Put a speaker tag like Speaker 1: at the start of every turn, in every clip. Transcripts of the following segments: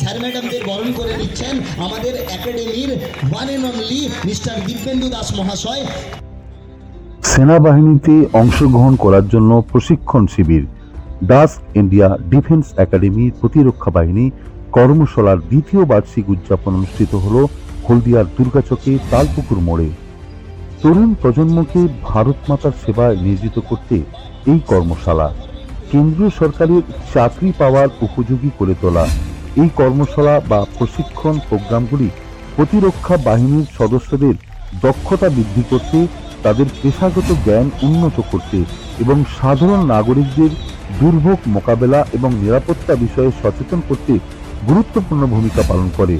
Speaker 1: Sir ম্যাডামদের বরণ করে নিচ্ছেন আমাদের একাডেমির one and only mister Dibyendu Das মহাশয়।
Speaker 2: সেনাবাহিনীতে অংশগ্রহণ করার জন্য প্রশিক্ষণ শিবির, দাস ইন্ডিয়া ডিফেন্স একাডেমি প্রতিরক্ষা বাহিনী কর্মশালার দ্বিতীয় বার্ষিক উদযাপন অনুষ্ঠিত হল হলদিয়ার দুর্গাচকে তালপুকুর মোড়ে। তরুণ প্রজন্মকে ভারত মাতার সেবায় নিয়োজিত করতে এই কর্মশালা, কেন্দ্রীয় সরকারের চাকরি পাওয়ার উপযোগী করে তোলা। এই কর্মশালা বা প্রশিক্ষণ প্রোগ্রামগুলি প্রতিরক্ষা বাহিনীর সদস্যদের দক্ষতা বৃদ্ধি করতে, তাদের পেশাগত জ্ঞান উন্নত করতে এবং সাধারণ নাগরিকদের দুর্ভোগ মোকাবেলা এবং নিরাপত্তা বিষয়ে সচেতন করতে গুরুত্বপূর্ণ ভূমিকা পালন করে।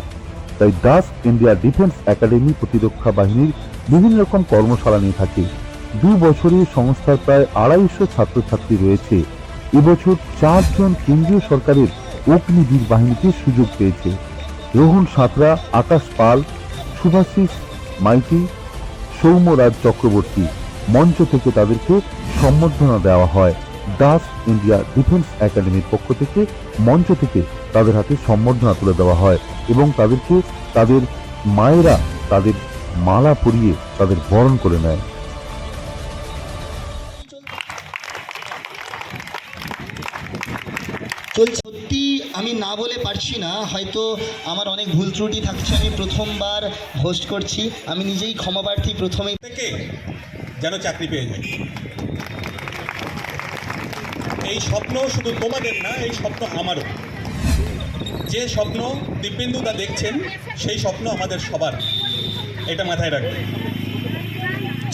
Speaker 2: তাই দাস ইন্ডিয়া ডিফেন্স একাডেমি প্রতিরক্ষা বাহিনীর বিভিন্ন রকম কর্মশালা নিয়ে থাকে। দু বছরে সংস্থার প্রায় আড়াইশো ছাত্রছাত্রী রয়েছে। এবছর চারজন কেন্দ্রীয় সরকারের অগ্নিবীর বাহিনীতে সুযোগ পেয়েছে। রোহন সাঁতরা, আকাশ পাল সুভাষিস মাইতি, সৌম্যরাজ চক্রবর্তী মঞ্চ থেকে তাদেরকে সম্বর্ধনা দেওয়া হয়। দাস ইন্ডিয়া ডিফেন্স একাডেমির পক্ষ থেকে মঞ্চ থেকে তাদের হাতে সম্বর্ধনা তুলে দেওয়া হয় এবং তাদেরকে তাদের মায়েরা তাদের মালা পরিয়ে তাদের বরণ করে নেয়।
Speaker 1: না বলে পারছি না, হয়তো আমার অনেক ভুল ত্রুটি থাকছে, আমি প্রথমবার হোস্ট করছি, আমি নিজেই ক্ষমাপ্রার্থী প্রথমেই।
Speaker 3: থেকে যেন চাকরি পেয়ে যায়। এই স্বপ্ন শুধু তোমাদের না, এই স্বপ্ন আমারও। যে স্বপ্ন দিব্যেন্দুদা দেখছেন, সেই স্বপ্ন আমাদের সবার। এটা মাথায় রাখবেন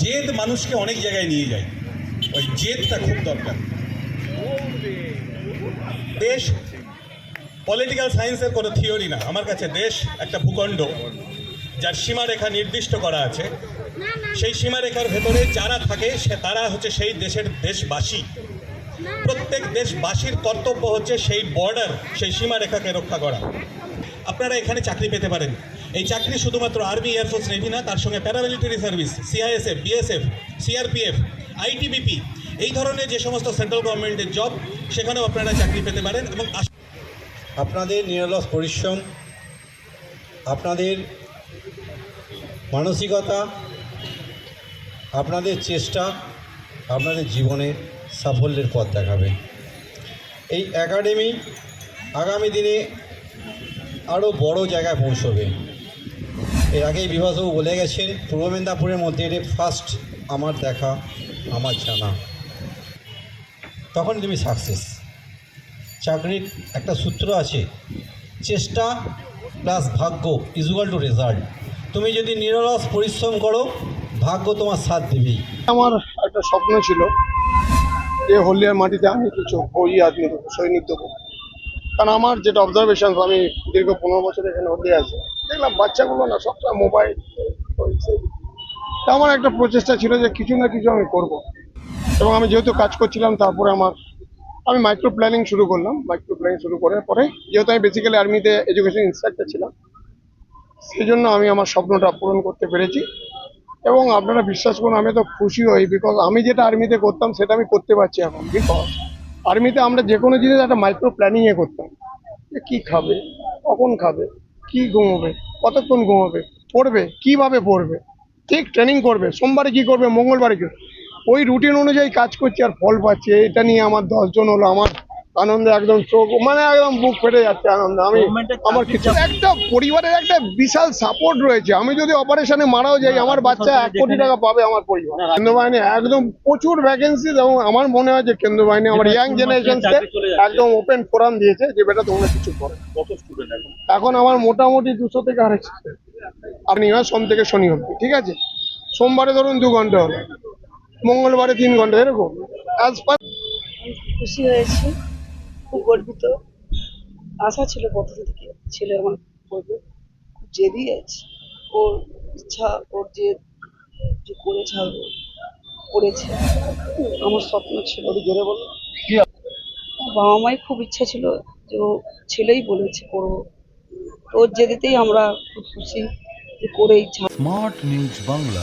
Speaker 3: জেদ মানুষকে অনেক জায়গায় নিয়ে যায়। ওই জেদটা খুব দরকার। দেশ পলিটিক্যাল সায়েন্সের কোনো থিওরি না। আমার কাছে দেশ একটা ভূখণ্ড, যার সীমারেখা নির্দিষ্ট করা আছে। সেই সীমারেখার ভেতরে যারা থাকে, সে তারা হচ্ছে সেই দেশের দেশবাসী। প্রত্যেক দেশবাসীর কর্তব্য হচ্ছে সেই বর্ডার সেই সীমারেখাকে রক্ষা করা। আপনারা এখানে চাকরি পেতে পারেন। এই চাকরি শুধুমাত্র আর্মি এয়ারফোর্স নেভি না, তার সঙ্গে paramilitary service CISF BSF CRPF ITBP এই ধরনের যে সমস্ত সেন্ট্রাল গভর্নমেন্টের জব সেখানেও আপনারা চাকরি পেতে পারেন এবং
Speaker 4: আপনাদের নিরলস পরিশ্রম, আপনাদের মানসিকতা, আপনাদের চেষ্টা, আপনাদের জীবনে সাফল্যের পথ দেখাবে। এই একাডেমি আগামী দিনে আরও বড় জায়গায় পৌঁছবে। এর আগেই বিভাসবাবু বলে গেছেন, পূর্ব মেদিনীপুরের মধ্যে এটা ফার্স্ট আমার দেখা, আমার জানা। তখন তুমি সাকসেস চাকরির একটা সূত্র আছে, চেষ্টা প্লাস ভাগ্য ইজুয়াল টু রেজাল্ট তুমি যদি নিরলস পরিশ্রম করো, ভাগ্য তোমার সাথ দেবেই।
Speaker 5: আমার একটা স্বপ্ন ছিল যে হলদিয়ার মাটিতে আমি কিছু ফৌজি আদমি দেবো সৈনিক দেবো কারণ আমার যেটা অবজারভেশন আমি দীর্ঘ পনেরো বছর এখানে হলদিয়া আছে। দেখলাম বাচ্চাগুলো না সবটা মোবাইল তা আমার একটা প্রচেষ্টা ছিল যে কিছু না কিছু আমি করব। এবং আমি যেহেতু কাজ করছিলাম, তারপরে আমার আমি মাইক্রো প্ল্যানিং শুরু করলাম। মাইক্রো প্ল্যানিং শুরু করার পরে যেহেতু আমি বেসিক্যালি আর্মিতে এডুকেশন ইনস্ট্রাক্টর ছিলাম সেই জন্য আমি আমার স্বপ্নটা পূরণ করতে পেরেছি। এবং আপনারা বিশ্বাস করুন, আমি তো খুশি হই বিকজ আমি যেটা আর্মিতে করতাম, সেটা আমি করতে পারছি এখন। বিকজ আর্মিতে আমরা যে কোনো জিনিস একটা মাইক্রো প্ল্যানিংয়ে করতাম। যে কী খাবে, কখন খাবে, কি ঘুমোবে, কতক্ষণ ঘুমোবে, পড়বে, কীভাবে পড়বে, ঠিক ট্রেনিং করবে, সোমবারে কি করবে, মঙ্গলবারে কি। ওই রুটিন অনুযায়ী কাজ করছি আর ফল পাচ্ছি এটা নিয়ে আমার দশজন হলো আমার আনন্দে একদম চোখ মানে একদম বুক ফেটে যাচ্ছে আনন্দ। আমি আমার কিছু একটা পরিবারের একটা বিশাল সাপোর্ট রয়েছে। আমি যদি অপারেশনে মারাও যাই আমার বাচ্চা এক কোটি টাকা পাবে আমার পরিবার। কেন্দ্র বাহিনী একদম প্রচুর ভ্যাকেন্সি এবং আমার মনে হয় যে কেন্দ্র বাহিনী আমার ইয়াং জেনারেশনকে একদম ওপেন ফোরাম দিয়েছে যে বেটা তোমরা কিছু করো।
Speaker 3: এখন?
Speaker 5: আমার মোটামুটি দুশো থেকে আড়াইশো। আপনি সোম থেকে শনি অবধি ঠিক আছে? সোমবারে ধরুন দু ঘণ্টা হলো। মঙ্গলবারে তিন ঘণ্টা এরকম? অ্যাজ পার
Speaker 6: খুশি হয়েছি খুব গর্বিত। আশা ছিল প্রথম থেকে ছেলে আমার করবে। খুব জেদি আছে। ওর ইচ্ছা ওর যে যে করে ছাড়বো করেছে আমার স্বপ্ন ছিল ওর জোরে বলো বাবা মায়ের খুব ইচ্ছা ছিল যে ও ছেলেই বলেছে করব। ওর জেদিতেই আমরা খুব খুশি যে করেই ছাড়
Speaker 2: স্মার্ট নিউজ বাংলা